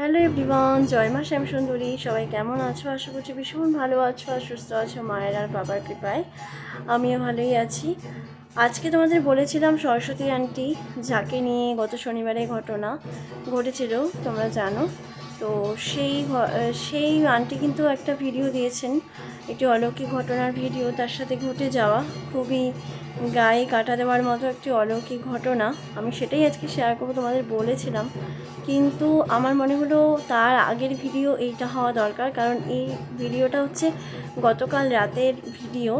Hello everyone জয় মা শ্যাম সুন্দরী সবাই কেমন আছো? আশা করছি ভীষণ ভালো আছো আর সুস্থ আছো মায়ের আর বাবার কৃপায়। আমিও ভালোই আছি। আজকে তোমাদের বলেছিলাম সরস্বতী আন্টি যাকে নিয়ে গত শনিবারে ঘটনা ঘটেছিল, তোমরা জানো। তো সেই সেই আন্টি কিন্তু একটা ভিডিও দিয়েছেন। একটি অলৌকিক ঘটনার ভিডিও, তার সাথে ঘটে যাওয়া। খুবই গায়ে কাটা দেওয়ার মতো একটি অলৌকিক ঘটনা, আমি সেটাই আজকে শেয়ার করব, তোমাদের বলেছিলাম। কিন্তু আমার মনে হলো তার আগের ভিডিও এইটা হওয়া দরকার, কারণ এই ভিডিওটা হচ্ছে গতকাল রাতের ভিডিও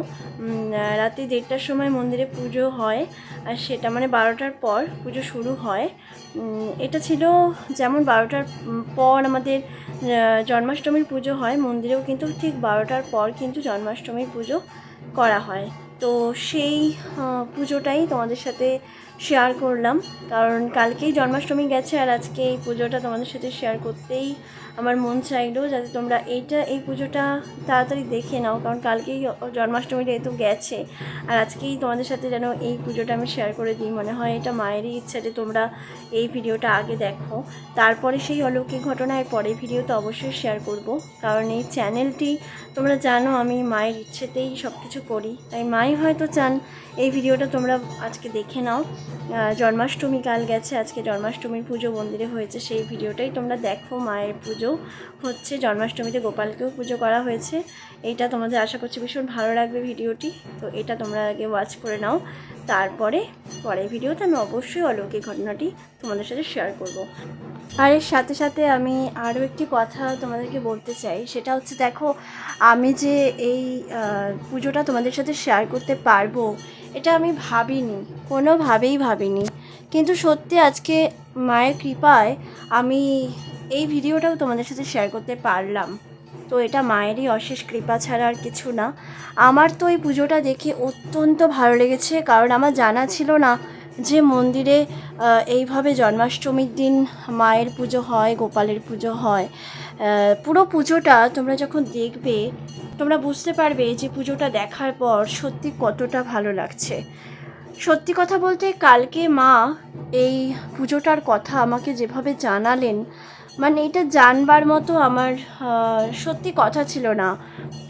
রাতে দেড়টার সময় মন্দিরে পুজো হয়, আর সেটা মানে বারোটার পর পুজো শুরু হয়। এটা ছিল যেমন বারোটার পর আমাদের জন্মাষ্টমীর পুজো হয়, মন্দিরেও কিন্তু ঠিক বারোটার পর কিন্তু জন্মাষ্টমীর পুজো করা হয়। তো সেই পুজোটাই তোমাদের সাথে শেয়ার করলাম। কারণ কালকেই জন্মাষ্টমী গেছে আর আজকে এই পুজোটা তোমাদের সাথে শেয়ার করতেই আমার মন চাইলো যাতে তোমরা এইটা, এই পুজোটা তাড়াতাড়ি দেখে নাও, কারণ কালকেই জন্মাষ্টমীটা যেহেতু গেছে, আর আজকেই তোমাদের সাথে যেন এই পুজোটা আমি শেয়ার করে দিই। মনে হয় এটা মায়েরই ইচ্ছা যে তোমরা এই ভিডিওটা আগে দেখো। তারপরে সেই অলৌকিক ঘটনার পরে ভিডিও তো অবশ্যই শেয়ার করব, কারণ এই চ্যানেলটি তোমরা জানো আমি মায়ের ইচ্ছেতেই সব কিছু করি। তাই মাই হয়তো চান এই ভিডিওটা তোমরা আজকে দেখে নাও। জন্মাষ্টমী কাল গেছে, আজকে জন্মাষ্টমীর পুজো মন্দিরে হয়েছে সেই ভিডিওটাই। তোমরা দেখো মায়ের পুজো হচ্ছে, জন্মাষ্টমীতে গোপালকেও পুজো করা হয়েছে। এটা তোমাদের আশা করছি ভীষণ ভালো লাগবে ভিডিওটি। তো এটা তোমরা আগে ওয়াচ করে নাও। তারপরে পরের ভিডিওতে আমি অবশ্যই অলৌকিক ঘটনাটি তোমাদের সাথে শেয়ার করব। আর এর সাথে সাথে আমি আরও একটি কথা তোমাদেরকে বলতে চাই, সেটা হচ্ছে দেখো, আমি যে এই পুজোটা তোমাদের সাথে শেয়ার করতে পারব, এটা আমি ভাবিনি, কোনোভাবেই ভাবিনি। কিন্তু সত্যি আজকে মায়ের কৃপায় আমি এই ভিডিওটাও তোমাদের সাথে শেয়ার করতে পারলাম। তো এটা মায়েরই অশেষ কৃপা ছাড়া আর কিছু না। আমার তো এই পুজোটা দেখে অত্যন্ত ভালো লেগেছে, কারণ আমার জানা ছিল না যে মন্দিরে এইভাবে জন্মাষ্টমীর দিন মায়ের পুজো হয়, গোপালের পুজো হয়। পুরো পুজোটা তোমরা যখন দেখবে, তোমরা বুঝতে পারবে যে পুজোটা দেখার পর সত্যি কতটা ভালো লাগছে। সত্যি কথা বলতে কালকে মা এই পুজোটার কথা আমাকে যেভাবে জানালেন মানে এটা জানবার মতো আমার সত্যি কথা ছিল না।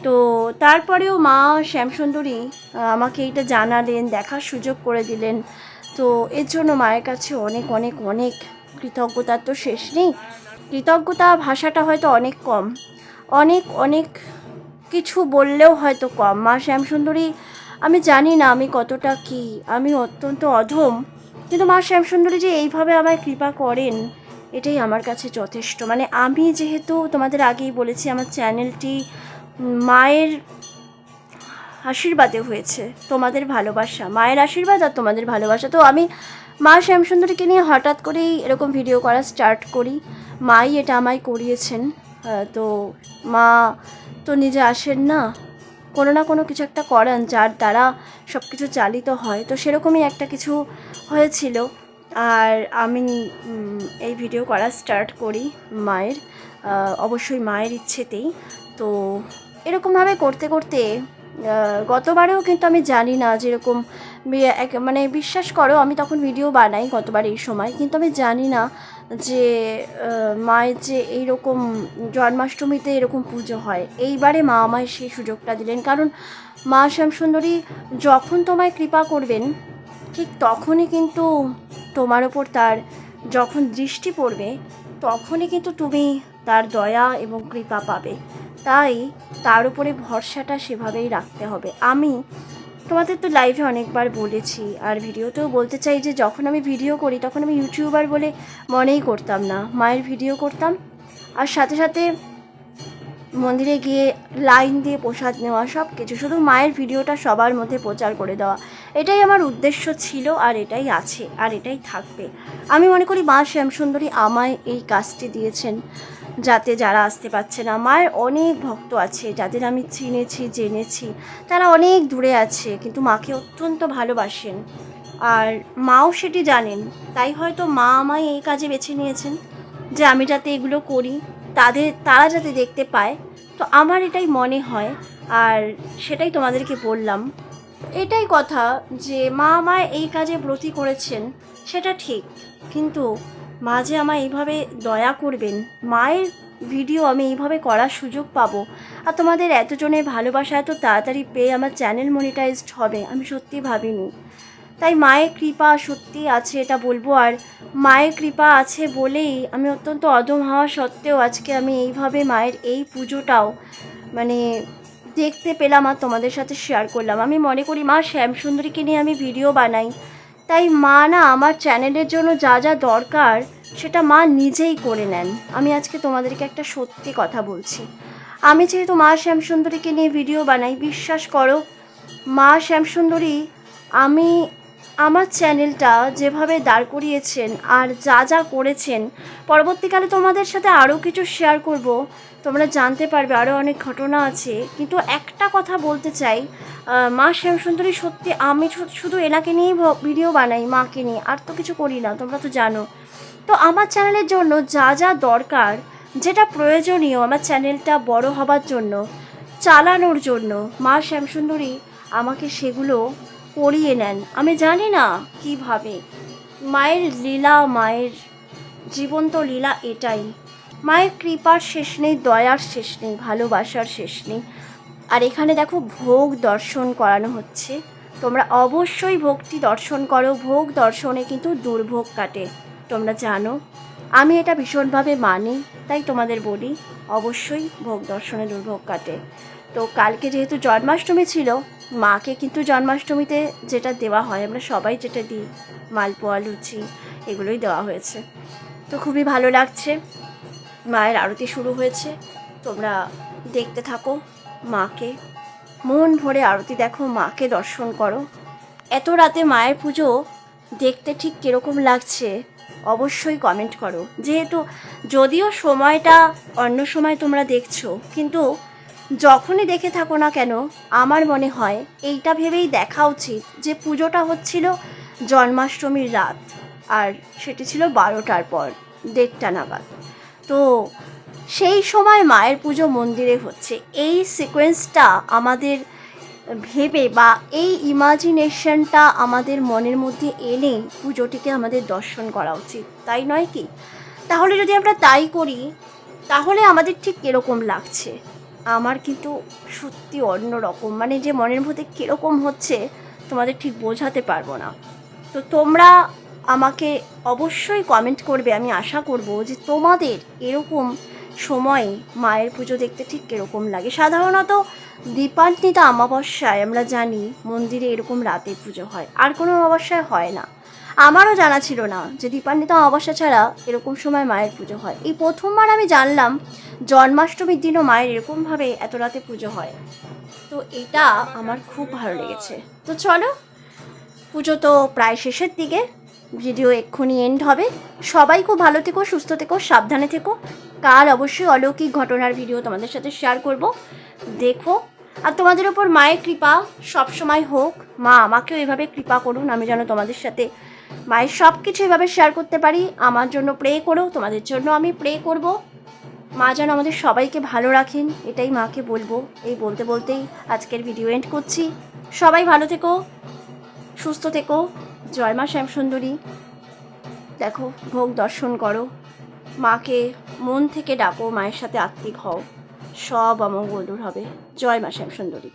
তো তারপরেও মা শ্যামসুন্দরী আমাকে এটা জানালেন, দেখার সুযোগ করে দিলেন। তো এর জন্য মায়ের কাছে অনেক অনেক অনেক কৃতজ্ঞতার তো শেষ নেই। কৃতজ্ঞতা ভাষাটা হয়তো অনেক কম। অনেক অনেক কিছু বললেও হয়তো কম। মা শ্যামসুন্দরী, আমি জানি না আমি কতটা কি। আমি অত্যন্ত অধম। কিন্তু মা শ্যামসুন্দরী যে এইভাবে আমায় কৃপা করেন এটাই আমার কাছে যথেষ্ট। মানে আমি যেহেতু তোমাদের আগেই বলেছি, আমার চ্যানেলটি মায়ের আশীর্বাদে হয়েছে, তোমাদের ভালোবাসা। মায়ের আশীর্বাদ আর তোমাদের ভালোবাসা। তো আমি মা শ্যামসুন্দরীকে নিয়ে হঠাৎ করেই এরকম ভিডিও করা স্টার্ট করি। মাই এটা আমায় করিয়েছেন। তো মা তো নিজে আসেন না। কোনো না কোনো কিছু একটা করান, যার দ্বারা সব কিছু চালিত হয়। তো সেরকমই একটা কিছু হয়েছিল। আর আমি এই ভিডিও করা স্টার্ট করি মায়ের। অবশ্যই মায়ের ইচ্ছেতেই। তো এরকমভাবে করতে করতে গতবারেও কিন্তু আমি জানি না যেরকম মানে বিশ্বাস করো, আমি তখন ভিডিও বানাই গতবার এই সময়। কিন্তু আমি জানি না যে মায়ের যে এইরকম জন্মাষ্টমীতে এরকম পুজো হয়, এইবারে মা আমায় সেই সুযোগটা দিলেন। কারণ মা শ্যামসুন্দরী যখন তোমায় কৃপা করবেন, ঠিক তখনই কিন্তু তোমার ওপর তার যখন দৃষ্টি পড়বে, তখনই কিন্তু তুমি তার দয়া এবং কৃপা পাবে। তাই তার উপরে ভরসাটা সেভাবেই রাখতে হবে। আমি তোমাদের তো লাইভে অনেকবার বলেছি, আর ভিডিওতেও বলতে চাই যে যখন আমি ভিডিও করি, তখন আমি ইউটিউবার বলে মনেই করতাম না। মায়ের ভিডিও করতাম। আর সাথে সাথে মন্দিরে গিয়ে লাইন দিয়ে প্রসাদ নেওয়া সব কিছু শুধু মায়ের ভিডিওটা সবার মধ্যে প্রচার করে দেওয়া। এটাই আমার উদ্দেশ্য ছিল আর এটাই আছে, আর এটাই থাকবে। আমি মনে করি মা শ্যামসুন্দরী আমায় এই কাজটি দিয়েছেন যাতে যারা আসতে পারছে না। মায়ের অনেক ভক্ত আছে, যাদের আমি চিনেছি, জেনেছি। তারা অনেক দূরে আছে, কিন্তু মাকে অত্যন্ত ভালোবাসেন। আর মাও সেটি জানেন। তাই হয়তো মা আমায় এই কাজে বেছে নিয়েছেন যে আমি যাতে এগুলো করি। তাদের, তারা যাতে দেখতে পায়। তো আমার এটাই মনে হয়, আর সেটাই তোমাদেরকে বললাম। এটাই কথা যে মা আমায় এই কাজে ব্রতী করেছেন, সেটা ঠিক। কিন্তু মা যে আমায় এইভাবে দয়া করবেন, মায়ের ভিডিও আমি এইভাবে করার সুযোগ পাবো, আর তোমাদের এতজনের ভালোবাসা এত তাড়াতাড়ি পেয়ে আমার চ্যানেল মনিটাইজড হবে, আমি সত্যি ভাবিনি। তাই মায়ের কৃপা সত্যি আছে, এটা বলব। আর মায়ের কৃপা আছে বলেই আমি অত্যন্ত অদম হওয়া সত্ত্বেও আজকে আমি এইভাবে মায়ের এই পুজোটাও মানে দেখতে পেলাম আর তোমাদের সাথে শেয়ার করলাম। আমি মনে করি মা শ্যামসুন্দরীকে নিয়ে আমি ভিডিও বানাই। তাই মা না আমার চ্যানেলের জন্য যা যা দরকার সেটা মা নিজেই করে নেন। আমি আজকে তোমাদেরকে একটা সত্যি কথা বলছি। আমি যেহেতু মা শ্যামসুন্দরীকে নিয়ে ভিডিও বানাই, বিশ্বাস করো, মা শ্যামসুন্দরী আমি আমার চ্যানেলটা যেভাবে দাঁড় করিয়েছেন আর যা যা করেছেন, পরবর্তীকালে তোমাদের সাথে আরও কিছু শেয়ার করব। তোমরা জানতে পারবে আরও অনেক ঘটনা আছে। কিন্তু একটা কথা বলতে চাই মা শ্যামসুন্দরী সত্যি আমি শুধু এনাকে নিয়েই ভিডিও বানাই, মাকে নিয়ে, আর তো কিছু করি না, তোমরা তো জানো। তো আমার চ্যানেলের জন্য যা যা দরকার, যেটা প্রয়োজনীয় আমার চ্যানেলটা বড় হবার জন্য, চালানোর জন্য, মা শ্যামসুন্দরী আমাকে সেগুলো করিয়ে নেন। আমি জানি না কীভাবে। মায়ের লীলা, মায়ের জীবন্ত লীলা এটাই। মায়ের কৃপার শেষ নেই, দয়ার শেষ নেই, ভালোবাসার শেষ নেই। আর এখানে দেখো ভোগ দর্শন করানো হচ্ছে। তোমরা অবশ্যই ভক্তি দর্শন করো। ভোগ দর্শনে কিন্তু দুর্ভোগ কাটে, তোমরা জানো। আমি এটা ভীষণভাবে মানি, তাই তোমাদের বলি, অবশ্যই ভোগ দর্শনে দুর্ভোগ কাটে। তো কালকে যেহেতু জন্মাষ্টমী ছিল মাকে কিন্তু জন্মাষ্টমীতে যেটা দেওয়া হয়, আমরা সবাই যেটা দিই, মালপোয়া, লুচি, এগুলোই দেওয়া হয়েছে। তো খুবই ভালো লাগছে। মায়ের আরতি শুরু হয়েছে। তোমরা দেখতে থাকো মাকে। মন ভরে আরতি দেখো, মাকে দর্শন করো। এত রাতে মায়ের পুজো দেখতে ঠিক কীরকম লাগছে, অবশ্যই কমেন্ট করো। যেহেতু যদিও সময়টা অন্য সময় তোমরা দেখছ, কিন্তু যখনই দেখে থাকো না কেন, আমার মনে হয় এইটা ভেবেই দেখা উচিত যে পুজোটা হচ্ছিল জন্মাষ্টমীর রাত, আর সেটি ছিল বারোটার পর, দেড়টা নাগাদ। তো সেই সময় মায়ের পুজো মন্দিরে হচ্ছে। এই সিকোয়েন্সটা আমাদের ভেবে বা এই ইমাজিনেশনটা আমাদের মনের মধ্যে এনে পুজোটিকে আমাদের দর্শন করা উচিত, তাই নয় কি? তাহলে যদি আমরা তাই করি, তাহলে আমাদের ঠিক কীরকম লাগছে। আমার কিন্তু সত্যি অন্য রকম মানে যে মনের মধ্যে কীরকম হচ্ছে, তোমাদের ঠিক বোঝাতে পারব না। তো তোমরা আমাকে অবশ্যই কমেন্ট করবে, আমি আশা করব যে তোমাদের এরকম সময়ে মায়ের পুজো দেখতে ঠিক কীরকম লাগে। সাধারণত দীপান্বিতা অমাবস্যায় আমরা জানি মন্দিরে এরকম রাতে পুজো হয়, আর কোনো অমাবস্যায় হয় না। আমারও জানা ছিল না যে দীপান্বিতা অমাবস্যা ছাড়া এরকম সময় মায়ের পুজো হয়। এই প্রথমবার আমি জানলাম জন্মাষ্টমীর দিনও মায়ের এরকমভাবে এত রাতে পুজো হয়। তো এটা আমার খুব ভালো লেগেছে। তো চলো, পুজো তো প্রায় শেষের দিকে, ভিডিও এক্ষুনি এন্ড হবে। সবাই খুব ভালো থেকো, সুস্থ থেকো, সাবধানে থেকো। কাল অবশ্যই অলৌকিক ঘটনার ভিডিও তোমাদের সাথে শেয়ার করব। দেখো, আর তোমাদের ওপর মায়ের কৃপা সব সময় হোক, মা আমাকেও এভাবে কৃপা করুন, আমি যেন তোমাদের সাথে মায়ের সব কিছু এভাবে শেয়ার করতে পারি। আমার জন্য প্রে করো, তোমাদের জন্য আমি প্রে করব। মা যেন আমাদের সবাইকে ভালো রাখেন, এটাই মাকে বলব। এই বলতে বলতেই আজকের ভিডিও এন্ড করছি। সবাই ভালো থেকো, সুস্থ থেকো। জয় মা শ্যামসুন্দরী। দেখো, ভোগ দর্শন করো। মাকে মন থেকে ডাকো, মায়ের সাথে আত্মিক হও। সব অমঙ্গল দূর হবে। জয় মা শ্যামসুন্দরী।